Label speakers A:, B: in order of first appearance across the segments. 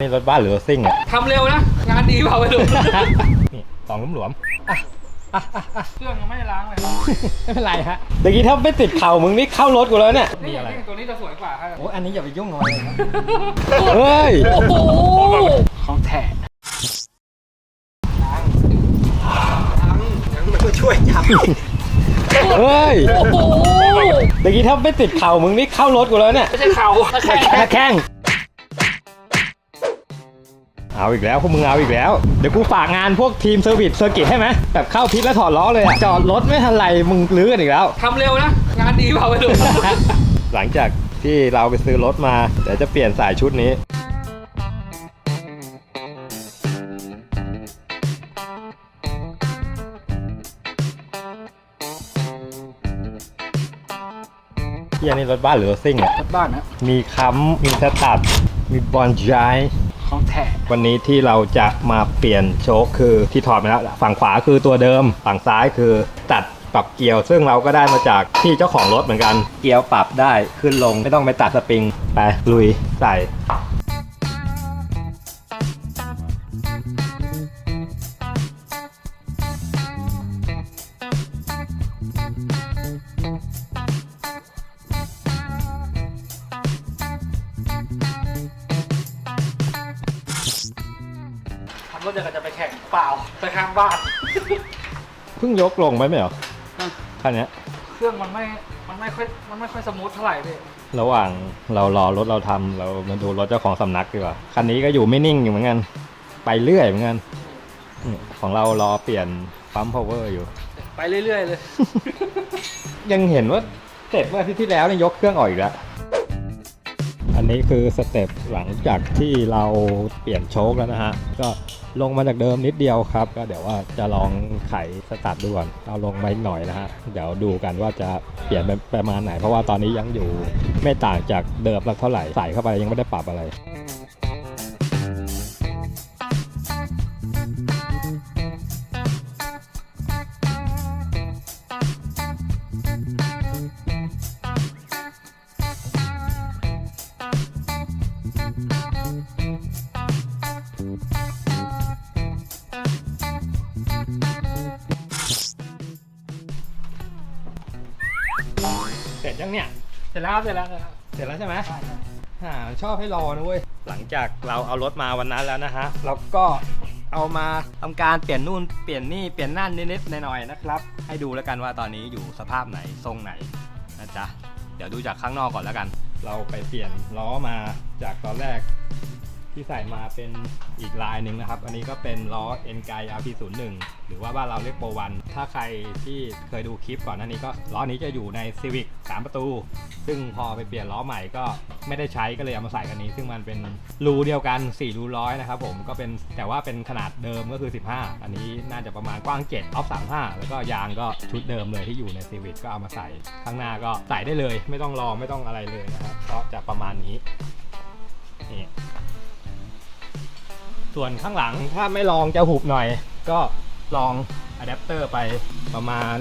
A: นี่รถบ้านหรือรถซิ่งอะ
B: ทำเร็วนะ งานดีเปล่าไปดู
A: นี่สองหลวม
B: เครื่องยังไม่ได้ล้างเลย
A: ๆไม่เป็นไรฮะเมื่อกี้ถ้าไม่ติดเข่ามึงนี่เข้ารถกูแล้วเนี่ย
B: นี่
A: นี่อะไร
B: ตัวนี้จะสวยกว่าครับ
A: โอ้อันนี้อย่าไปยุ่งกับมันเลยนะเฮ้ย
B: โอ้โหของแท้
A: เฮ้ย
B: โอ้โห
A: เมื่อกี้ถ้าไม่ติดเข่ามึงนี่เข้ารถกูแล้วเนี่ย
B: ไม่ใช่เข่าตะแคง
A: แค่แข้ง เอาอีกแล้วพวกมึงเอาอีกแล้ว เดี๋ยวกูฝากงานพวกทีมเซอร์วิสเซอร์กิตให้ไหมแบบเข้าพิษแล้วถอดล้อเลยอะจอดรถไม่ทันไรมึงลื้อกันอีกแล้ว
B: ทำเร็วนะ งานดีเปล่าไปดู
A: หลังจากที่เราไปซื้อรถมาเดี๋ยวจะเปลี่ยนสายชุดนี้ เฮียนี่รถบ้านหรือรถซิ่งอะ
B: รถบ้านนะ
A: มีค้ำมีสตัดมีบอลจาย
B: ของแท้
A: วันนี้ที่เราจะมาเปลี่ยนโชคคือที่ถอดมาแล้วฝั่งขวาคือตัวเดิม ฝั่งซ้ายคือตัดปรับเกียว ซึ่งเราก็ได้มาจากที่เจ้าของรถเหมือนกัน เกียวปรับได้ขึ้นลงไม่ต้องไปตัดสปริง ไปลุยใส่
B: ทำรถจะกันจะไปแข่งเปล่าไปข้างบ้าน
A: เพิ่งยกลงไปไหมเหรอคันเนี้ย
B: เครื่องมันไม่ มันไม่ค่อย มันไม่ค่อยสมูทเท่าไหร่พี่
A: ระหว่างเรารอรถเราทำเรามาดูรถเจ้าของสำนักดีกว่าคันนี้ก็อยู่ไม่นิ่งอยู่เหมือนกันไปเรื่อยเหมือนกันนี่ของเรารอเปลี่ยนปั๊มพาวเวอร์อยู่
B: ไปเรื่อยๆเลย
A: ยังเห็นว่าสเต็ปเมื่ออาทิตย์ที่แล้วเนี่ยยกเครื่องออกอีกแล้ว อันนี้คือสเต็ปหลังจากที่เราเปลี่ยนโชคแล้วนะฮะ ก็ ลงมาจากเดิมนิดเดียวครับ ก็เดี๋ยวว่าจะลองไขสตาร์ทดูก่อนเอาลงมาหน่อยนะฮะเดี๋ยวดูกันว่าจะเปลี่ยนไปประมาณไหน เพราะว่าตอนนี้ยังอยู่ไม่ต่างจากเดิมสักเท่าไหร่ใส่เข้าไปยังไม่ได้ปรับอะไร ยังเนี่ย
B: เสร็จแล้วครับเสร็จแล้วครับ
A: เสร็จแล้วใช่ไหมอ่าชอบให้รอนะเว้ย หลังจากเราเอารถมาวันนั้นแล้วนะฮะ เราก็เอามาทำการเปลี่ยนนู่นเปลี่ยนนี่เปลี่ยนนั่นนิดๆหน่อยๆนะครับ ให้ดูแล้วกันว่าตอนนี้อยู่สภาพไหนทรงไหนนะจ๊ะ เดี๋ยวดูจากข้างนอกก่อนแล้วกัน เราไปเปลี่ยนล้อมาจากตอนแรก ที่ใส่มาเป็นอีกลายหนึ่งนะครับ อันนี้ก็เป็นล้อ n g i RP01 หรือว่าบ้านเราเรียกโปรวัน ถ้าใครที่เคยดูคลิปก่อนหน้านี้ก็ล้อนี้จะอยู่ใน Civic 3 ประตู ซึ่งพอไปเปลี่ยนล้อใหม่ก็ไม่ได้ใช้ก็เลยเอามาใส่กันนี้ ซึ่งมันเป็นรูเดียวกัน 4 รูร้อยนะครับผมก็เป็นแต่ว่าเป็นขนาดเดิมก็คือ 15 อันนี้น่าจะประมาณกว้าง 7 ออฟ 35 แล้วก็ยางก็ชุดเดิมเลยที่อยู่ใน Civic ก็เอามาใส่ข้างหน้าก็ใส่ได้เลย ไม่ต้องรอไม่ต้องอะไรเลยนะครับก็จะประมาณนี้นี่ ส่วนข้างหลังถ้าไม่ลองจะหุบหน่อย ก็ลองอะแดปเตอร์ไปประมาณ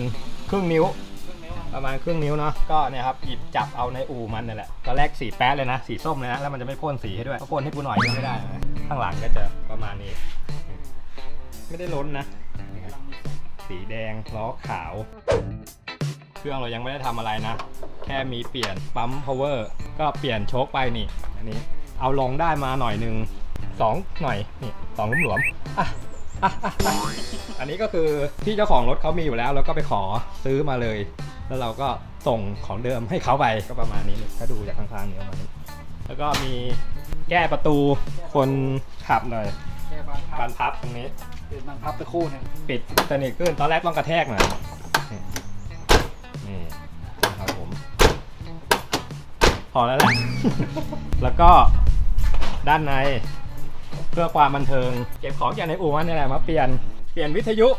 A: ครึ่งนิ้ว ประมาณครึ่งนิ้วเนาะก็เนี่ยครับหยิบจับเอาในอู่มันนั่แหละตอนแรกสีแป๊ดเลยนะ สีส้มเลยนะ แล้วมันจะไม่พ่นสีให้ด้วยก็พ่นให้กูหน่อยก็ไม่ได้นะข้างหลังก็จะประมาณนี้ ไม่ได้ล้นนะ สีแดงล้อขาว เครื่องเรายังไม่ได้ทำอะไรนะ แค่มีเปลี่ยนปั๊ม power ก็เปลี่ยนโชคไปนี่อันนี้เอาลงได้มาหน่อยนึง สองหน่อยนี่สองหลวมๆอะอะอะอะอันนี้ก็คือที่เจ้าของรถเขามีอยู่แล้ว แล้วก็ไปขอซื้อมาเลย แล้วเราก็ส่งของเดิมให้เขาไปก็ประมาณนี้ถ้าดูจากข้างๆเนี่ยประมาณนี้แล้วก็มีแก้ประตูคนขับหน่อย
B: แค่บานพั
A: บา
B: บ
A: นพับตรงนี้
B: เปลี่ยนบานพับไปคู่หนึง
A: ปิดสนิทขึ้นตอนแรกต้องกระแทกหน่อยนี่นี่ครับผมพอแล้วแหละ แล้วก็ด้านในเพื่อความบันเทิง เก็บของจากในอู่มันนี่แหละมาเปลี่ยนเปลี่ยนวิทยุ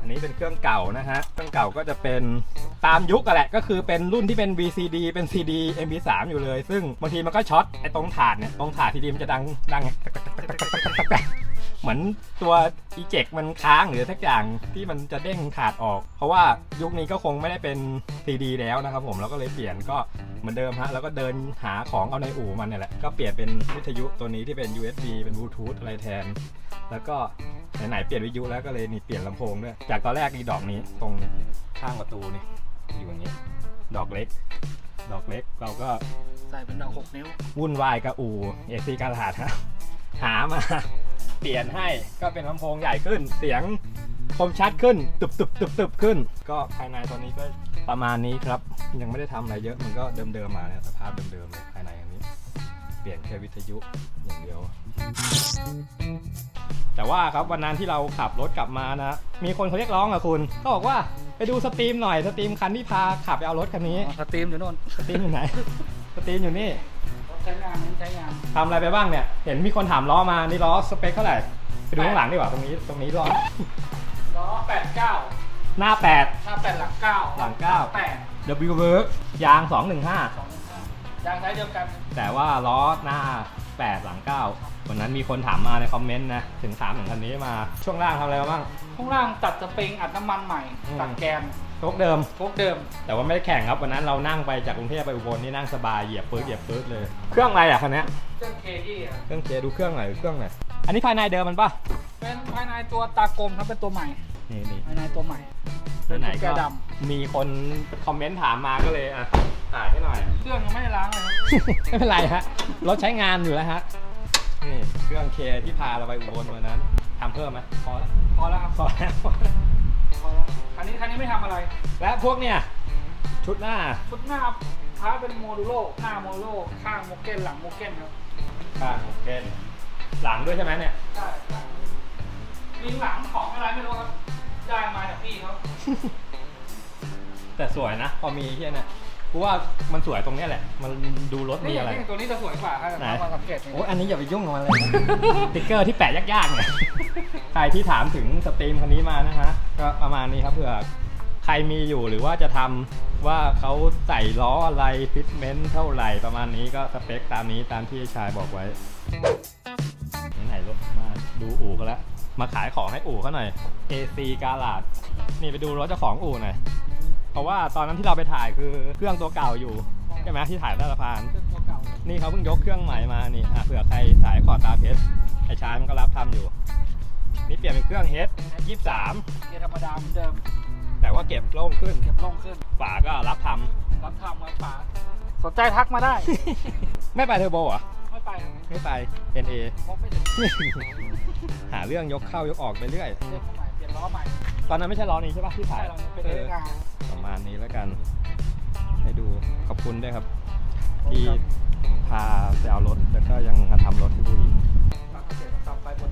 A: อันนี้เป็นเครื่องเก่านะฮะเครื่องเก่าก็จะเป็นตามยุคกันแหละก็คือเป็นรุ่นที่เป็น VCD เป็น CD MP3 อยู่เลย ซึ่งบางทีมันก็ช็อตไอ้ตรงถาดเนี่ยตรงถาดทีดีมันจะดังดัง เหมือนตัวอีเจกมันค้างหรือสักอย่างที่มันจะเด้งขาดออก เพราะว่ายุคนี้ก็คงไม่ได้เป็น CD แล้วนะครับผมแล้วก็เลยเปลี่ยนก็เหมือนเดิมฮะแล้วก็เดินหาของเอาในอู่มันเนี่ยแหละก็เปลี่ยนเป็นวิทยุตัวนี้ที่เป็น USB เป็นบลูทูธอะไรแทน แล้วก็ไหนๆเปลี่ยนวิทยุแล้วก็เลยนี่เปลี่ยนลำโพงด้วยจากตอนแรกนี่ดอกนี้ตรงข้างประตูนี่อยู่อย่างนี้ ดอกเล็ก ดอกเล็กเราก็
B: ใส่เป็นดอกหกนิ้ว
A: วุ่นวายกับอู่เอซีกาลาดฮะหามา เปลี่ยนให้ก็เป็นลำโพงใหญ่ขึ้น เสียงคมชัดขึ้นตึบตึบตึบตึบขึ้น ก็ภายในตอนนี้ก็ประมาณนี้ครับ ยังไม่ได้ทำอะไรเยอะมันก็เดิมๆมาเนี่ยสภาพเดิมๆเลยภายในอันนี้ เปลี่ยนแค่วิทยุอย่างเดียว แต่ว่าครับวันนั้นที่เราขับรถกลับมานะ มีคนเขาเรียกร้องอะคุณเขาบอกว่าไปดูสตรีมหน่อยสตรีมคันที่พาขับไปเอารถคันนี้
B: สตรีมอยู่โน่น
A: สตรีมอยู่ไหนสตรีมอยู่นี่
B: รถใช้งาน เน้นใช้งาน
A: ทำอะไรไปบ้างเนี่ย เห็นมีคนถามล้อมานี่ล้อสเปคเท่าไหร่ ไปดูข้างหลังดีกว่าตรงนี้ตรงนี้ล้อ
B: ล้อแปดเก้า
A: หน้า
B: หน้าแปดหลังเก้า
A: หลังเก้า
B: แปด
A: 8 W Work ยาง215
B: สองหนึ่งห้ายางใช้เดียวกัน
A: แต่ว่าล้อหน้า 8 หลัง 9 วันนั้นมีคนถามมาในคอมเมนต์นะ ถึงถามถึงคันนี้มาช่วงล่างทำอะไรมาบ้าง
B: ข้างล่างตัดสปริงอัดน้ำมันใหม่
A: อืม
B: ตัดแกน
A: โชคเดิม
B: พวกเดิม
A: แต่ว่าไม่ได้แข่งครับวันนั้นเรานั่งไปจากกรุงเทพไปอุบลนี่นั่งสบายเหยียบปื๊ดเหยียบปื๊ดเลย เครื่องอะไรอะคันเนี้ย
B: เครื่องเคที่อะ
A: เครื่องเจดูเครื่องหน่อยดูเครื่องหน่อยอันนี้ภายในเดิมมันปะ
B: เป็นภายในตัวตากลมครับเป็นตัวใหม่
A: นี่นี่
B: ภายในตัวใหม่
A: ไหน
B: แก
A: ๆก็
B: ด
A: มีคนคอมเมนต์ถามมาก็เลยอะถ่ายให้หน่อยำ
B: เครื่องยังไม่ได้ล้างเลยครับ
A: ไม่เป็นไรฮะรถใช้งานอยู่แล้วฮะนี่เครื่องเคที่พาเราไปอุบลวันนั้นทำเพิ่มไหมพอแล้ว
B: พอแล้วครับ
A: พอแล้ว
B: พอแล้ว คันนี้คันนี้ไม่ทำอะไร
A: และพวกเนี่ยชุดหน้า
B: ชุดหน้าท้ายเป็นโมดูโลหน้าโมดูโลข้างโมเก้นหลังโมเก้นครับ
A: ข้างเกนหลังด้วยใช่ไหมเนี่ย
B: ใช่ใช่ลิงหลังของอะไรไม่รู้ครับ ได้มาจากพี่เขา
A: แต่สวยนะ พอมีเที่ยเนี่ย กูว่ามันสวยตรงเนี้ยแหละ มันดูรถมี
B: นี่
A: อะไร
B: นี่ตัวนี้จะสวยกว่าครับ
A: ไหน
B: มาสังเกต
A: โอ้ยอันนี้อย่าไปยุ่งกับมันเลยสติ๊กเกอร์ที่แปะยากๆเนี่ย ใครที่ถามถึงสตรีมคันนี้มานะฮะ ก็ประมาณนี้ครับเผื่อใครมีอยู่หรือว่าจะทำว่าเขาใส่ล้ออะไรฟิตเมนต์เท่าไหร่ประมาณนี้ก็สเปคตามนี้ตามที่ชายบอกไว้ ไหนๆรถมาดูอู่เขาแล้ว มาขายของให้อู่เขาหน่อย AC กาลาดนี่ไปดูรถเจ้าของอู่หน่อย เพราะว่าตอนนั้นที่เราไปถ่ายคือเครื่องตัวเก่าอยู่ใช่ไหมที่ถ่ายใต้สะพาน
B: เครื่องตัวเก่า
A: นี่เขาเพิ่งยกเครื่องใหม่มานี่อะเผื่อใครสายขอตาเพชรไอชายมันก็รับทำอยู่ นี่เปลี่ยนเป็นเครื่อง H 23
B: เกียร์ธรรมดาเหมือนเดิม
A: แต่ว่าเก็บโล่งขึ้น
B: เก็บลงขึ้น
A: ฝาก็รับทำ
B: รับทำมาฝา สนใจทักมาได้
A: ไม่ไปเทอร์โบเหรอะ
B: ไม่ไปครับ
A: ไม่ไป NA
B: พบไม่ถึง
A: หาเรื่องยกเข้ายกออกไปเรื่อย
B: เรียกมาใหม่เปลี่ยนล้อใหม่
A: ตอนนั้นไม่ใช่ล้อนี้ใช่ปะที่ถ่า
B: ใช่
A: ย
B: เราเป็น
A: เอ มาณนี้แล้วกัน ให้ดูขอบคุณด้วยครับ ที่พาไปเอารถแล้วก็ยังมาทำรถให้ดูอีก
B: ฝากเกษตรกรรมไปบน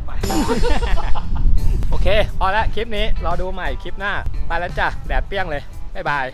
A: โอเค พอแล้วคลิปนี้ รอดูใหม่คลิปหน้า ไปแล้วจ้ะ แดดเปรี้ยงเลย บ๊ายบาย